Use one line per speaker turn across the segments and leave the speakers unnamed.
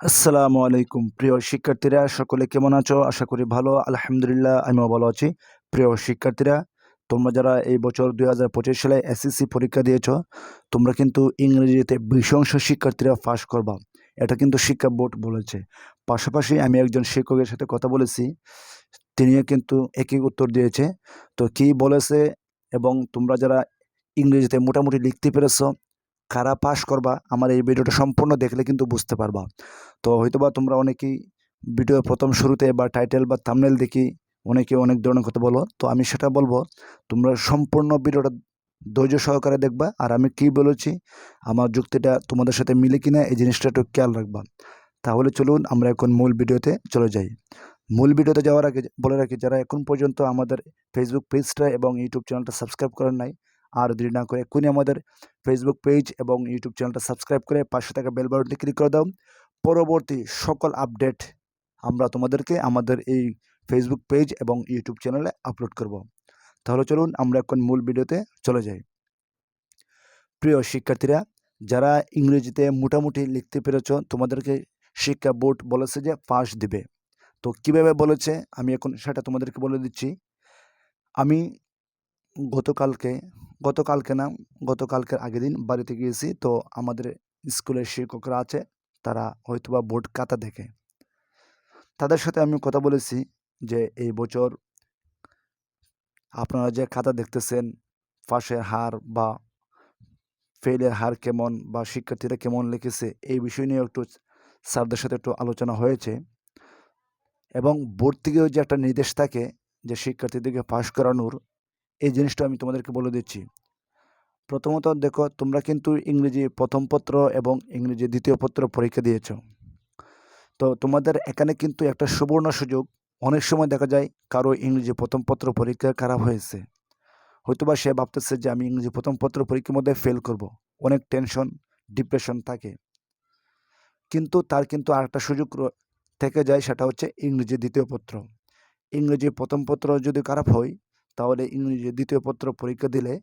আসসালামু আলাইকুম। প্রিয় শিক্ষার্থীরা, সকলে কেমন আছো? আশা করি ভালো। আলহামদুলিল্লাহ, আমিও ভালো আছি। প্রিয় শিক্ষার্থীরা, তোমরা যারা এই বছর দুই হাজার পঁচিশ সালে এসএসসি পরীক্ষা দিয়েছ, তোমরা কিন্তু ইংরেজিতে বিশংশ শিক্ষার্থীরা পাস করবা। এটা কিন্তু শিক্ষা বোর্ড বলেছে। পাশাপাশি আমি একজন শিক্ষকের সাথে কথা বলেছি। তিনিও কিন্তু একই উত্তর দিয়েছে। তো কী বলেছে? এবং তোমরা যারা ইংরেজিতে মোটামুটি লিখতে পেরেছ কারা পাস করবা, আমার এই ভিডিওটা সম্পূর্ণ দেখলে কিন্তু বুঝতে পারবা। তো হয়তোবা তোমরা অনেকেই ভিডিও প্রথম শুরুতে বা টাইটেল বা থামনেল দেখি, অনেকে অনেক ধরনের কথা বলো, তো আমি সেটা বলব, তোমরা সম্পূর্ণ ভিডিওটা ধৈর্য সহকারে দেখবা, আর আমি কি বলেছি, আমার যুক্তিটা তোমাদের সাথে মিলে কিনা এই জিনিসটা একটু খেয়াল রাখবা। তাহলে চলুন আমরা এখন মূল ভিডিওতে চলে যাই। মূল ভিডিওতে যাওয়ার আগে বলে রাখি, যারা এখন পর্যন্ত আমাদের ফেসবুক পেজটা এবং ইউটিউব চ্যানেলটা সাবস্ক্রাইব করেন নাই আর দেরি না করে এক্ষুনি আমাদের ফেসবুক পেজ এবং ইউটিউব চ্যানেলটা সাবস্ক্রাইব করে পাশে থাকা বেল বাটনটি ক্লিক করে দাও। পরবর্তী সকল আপডেট আমরা তোমাদেরকে আমাদের এই ফেসবুক পেজ এবং ইউটিউব চ্যানেলে আপলোড করব। তাহলে চলুন আমরা এখন মূল ভিডিওতে চলে যাই। প্রিয় শিক্ষার্থীরা, যারা ইংরেজিতে মোটামুটি লিখতে পেরেছ, তোমাদেরকে শিক্ষা বোর্ড বলেছে যে পাস দিবে। তো কীভাবে বলেছে? আমি এখন সেটা তোমাদেরকে বলে দিচ্ছি। আমি গতকালকে গতকালকে না, গতকালকের আগের দিন বাড়িতে গিয়েছি, তো আমাদের স্কুলের শিক্ষকরা আছে, তারা হয়তোবা বোর্ড খাতা দেখে। তাদের সাথে আমি কথা বলেছি যে, এই বছর আপনারা যে খাতা দেখতেছেন, পাশের হার বা ফেলের হার কেমন বা শিক্ষার্থীরা কেমন লিখেছে, এই বিষয় নিয়ে একটু স্যারদের সাথে একটু আলোচনা হয়েছে। এবং বোর্ড থেকেও যে একটা নির্দেশ থাকে যে, শিক্ষার্থীদেরকে পাশ করানোর এই জিনিসটা আমি তোমাদেরকে বলে দিচ্ছি। প্রথমত দেখো, তোমরা কিন্তু ইংরেজি প্রথম পত্র এবং ইংরেজি দ্বিতীয় পত্র পরীক্ষা দিয়েছ। তো তোমাদের এখানে কিন্তু একটা সুবর্ণ সুযোগ। অনেক সময় দেখা যায় কারও ইংরেজি প্রথম পত্র পরীক্ষা খারাপ হয়েছে। হয়তোবা সে ভাবতেছে যে আমি ইংরেজি প্রথম পত্র পরীক্ষার মধ্যে ফেল করব। অনেক টেনশন ডিপ্রেশন থাকে। কিন্তু তার কিন্তু আরেকটা সুযোগ থেকে যায় সেটা হচ্ছে ইংরেজি দ্বিতীয় পত্র। ইংরেজি প্রথম পত্র যদি খারাপ হয় তাহলে ইংরেজি দ্বিতীয় পত্র পরীক্ষা দিলে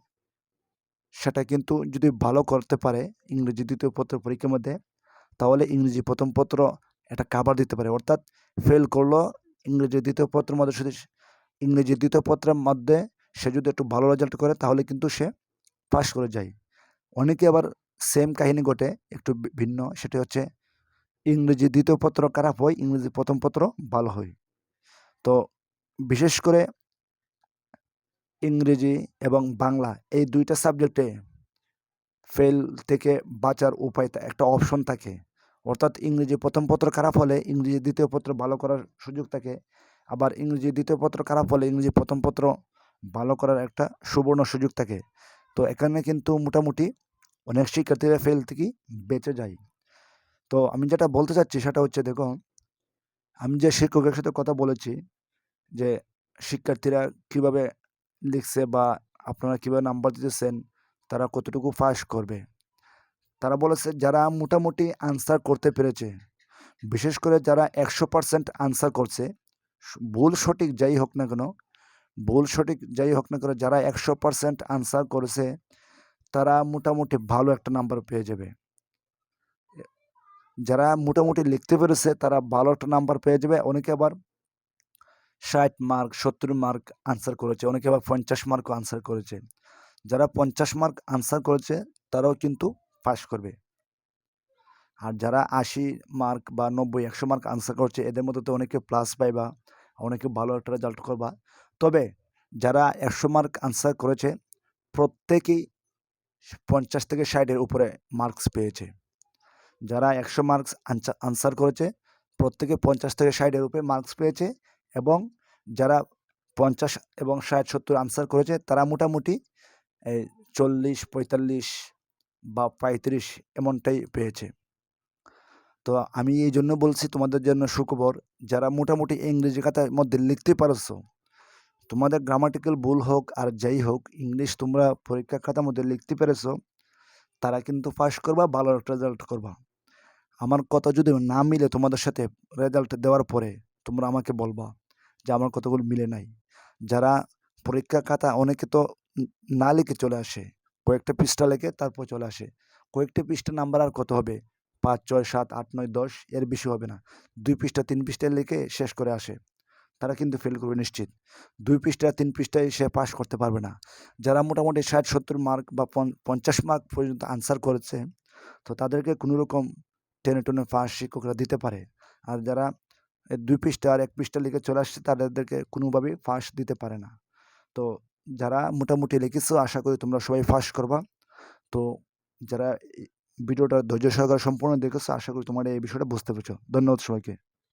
সেটা কিন্তু যদি ভালো করতে পারে ইংরেজি দ্বিতীয় পত্র পরীক্ষার মধ্যে, তাহলে ইংরেজি প্রথম পত্র এটা কাবার দিতে পারে। অর্থাৎ ফেল করল ইংরেজি দ্বিতীয় পত্রের মধ্যে শুধু ইংরেজি দ্বিতীয় পত্রের মধ্যে সে যদি একটু ভালো রেজাল্ট করে, তাহলে কিন্তু সে পাস করে যায়। অনেকে আবার সেম কাহিনী ঘটে, একটু ভিন্ন, সেটি হচ্ছে ইংরেজি দ্বিতীয় পত্র খারাপ হয় ইংরেজি প্রথম পত্র ভালো হয়। তো বিশেষ করে ইংরেজি এবং বাংলা এই দুইটা সাবজেক্টে ফেল থেকে বাঁচার উপায় একটা অপশন থাকে। অর্থাৎ ইংরেজি প্রথম পত্র খারাপ হলে ইংরেজি দ্বিতীয় পত্র ভালো করার সুযোগ থাকে। আবার ইংরেজি দ্বিতীয় পত্র খারাপ হলে ইংরেজি প্রথম পত্র ভালো করার একটা সুবর্ণ সুযোগ থাকে। তো এখানে কিন্তু মোটামুটি অনেক শিক্ষার্থীরা ফেল থেকে বেঁচে যায়। তো আমি যেটা বলতে চাচ্ছি সেটা হচ্ছে দেখো আমি যে শিক্ষকের সাথে কথা বলেছি যে শিক্ষার্থীরা কীভাবে লিখছে বা আপনারা কীভাবে নাম্বার দিতেছেন, তারা কতটুকু পাস করবে? তারা বলেছে যারা মোটামুটি আনসার করতে পেরেছে, বিশেষ করে যারা একশো পার্সেন্ট আনসার করছে ভুল সঠিক যাই হোক না কেন, ভুল সঠিক যাই হোক না কেন যারা একশো পার্সেন্ট আনসার করেছে, তারা মোটামুটি ভালো একটা নাম্বার পেয়ে যাবে। যারা মোটামুটি লিখতে পেরেছে, তারা ভালো একটা নাম্বার পেয়ে যাবে। অনেকে আবার ষাট মার্ক সত্তর মার্ক আনসার করেছে। অনেকে আবার পঞ্চাশ মার্কও আনসার করেছে। যারা পঞ্চাশ মার্ক আনসার করেছে, তারাও কিন্তু পাস করবে। আর যারা আশি মার্ক বা নব্বই, একশো মার্ক আনসার করছে, এদের মধ্যে তো অনেকে প্লাস পাইবা, অনেকে ভালো একটা রেজাল্ট করবা। তবে যারা একশো মার্ক আনসার করেছে, প্রত্যেকেই পঞ্চাশ থেকে ষাটের উপরে মার্কস পেয়েছে। যারা একশো মার্কস আনসার করেছে, প্রত্যেকে পঞ্চাশ থেকে ষাটের উপরে মার্কস পেয়েছে এবং যারা পঞ্চাশ এবং ষাট, সত্তর আনসার করেছে, তারা মোটামুটি চল্লিশ, পঁয়তাল্লিশ বা পঁয়ত্রিশ এমনটাই পেয়েছে। তো আমি এই জন্য বলছি তোমাদের জন্য সুখবর, যারা মোটামুটি ইংরেজি খাতার মধ্যে লিখতে পারছ, তোমাদের গ্রামাটিক্যাল ভুল হোক আর যাই হোক, ইংলিশ তোমরা পরীক্ষা খাতার মধ্যে লিখতে পেরেছ, তারা কিন্তু পাস করবা, ভালো রেজাল্ট করবা। আমার কথা যদি না মিলে তোমাদের সাথে রেজাল্ট দেওয়ার পরে, তোমরা আমাকে বলবা। যে আমার কতগুলো মিলে নাই। যারা পরীক্ষা খাতা অনেকে তো না লিখে চলে আসে। কয়েকটা পৃষ্ঠা লেখে তারপর চলে আসে। কয়েকটা পৃষ্ঠা নাম্বার আর কত হবে? পাঁচ, ছয়, সাত, আট, নয়, দশ এর বেশি হবে না। দুই পৃষ্ঠা, তিন পৃষ্ঠায় লিখে শেষ করে আসে। তারা কিন্তু ফেল করবে নিশ্চিত। দুই পৃষ্ঠা, তিন পৃষ্ঠায় সে পাস করতে পারবে না। যারা মোটামুটি ষাট, সত্তর মার্ক বা পঞ্চ- পঞ্চাশ মার্ক পর্যন্ত আনসার করেছে, তো তাদেরকে কোনো রকম টেনে টেনে পাস শিক্ষকরা দিতে পারে। আর যারা দুই পৃষ্ঠা আর এক পৃষ্ঠা লিখে চলে আসছে, তাদেরকে কোনোভাবেই ফাঁস দিতে পারে না। তো যারা মোটামুটি লিখেছো, আশা করি তোমরা সবাই ফাঁস করবা। তো যারা ভিডিওটা ধৈর্য সহকারে সম্পূর্ণ দেখেছ, আশা করি তোমরা এই বিষয়টা বুঝতে পেরেছ। ধন্যবাদ সবাইকে।